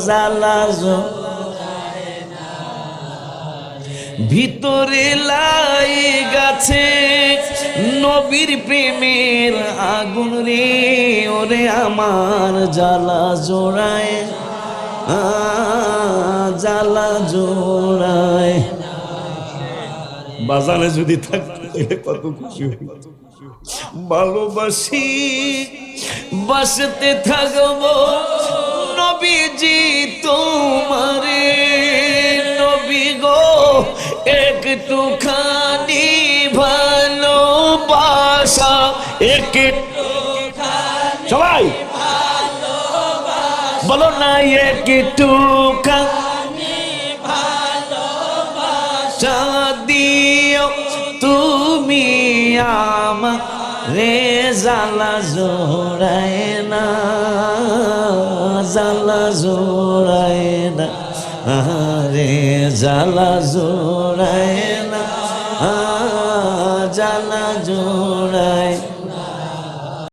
না জো ভিতরে লাই গাছে নবীর প্রেমের আগুন রে ওরে আমার জ্বালা জোড়ায় জ্বালা জোড়ায় বাজারে যদি থাকতে কত খুশি হই। ভালোবাসি বাসতে থাকব। নবীজি তোমারে, নবী গো, একটুখানি ভালোবাসা এক সবাই। বলো না, একটুখানি ভালোবাসা দিও তুমি। আমা রে জালা জোড়ায় না জালা জোড়ায় না রে জালা জোড়ায় না জালা জোড়ায়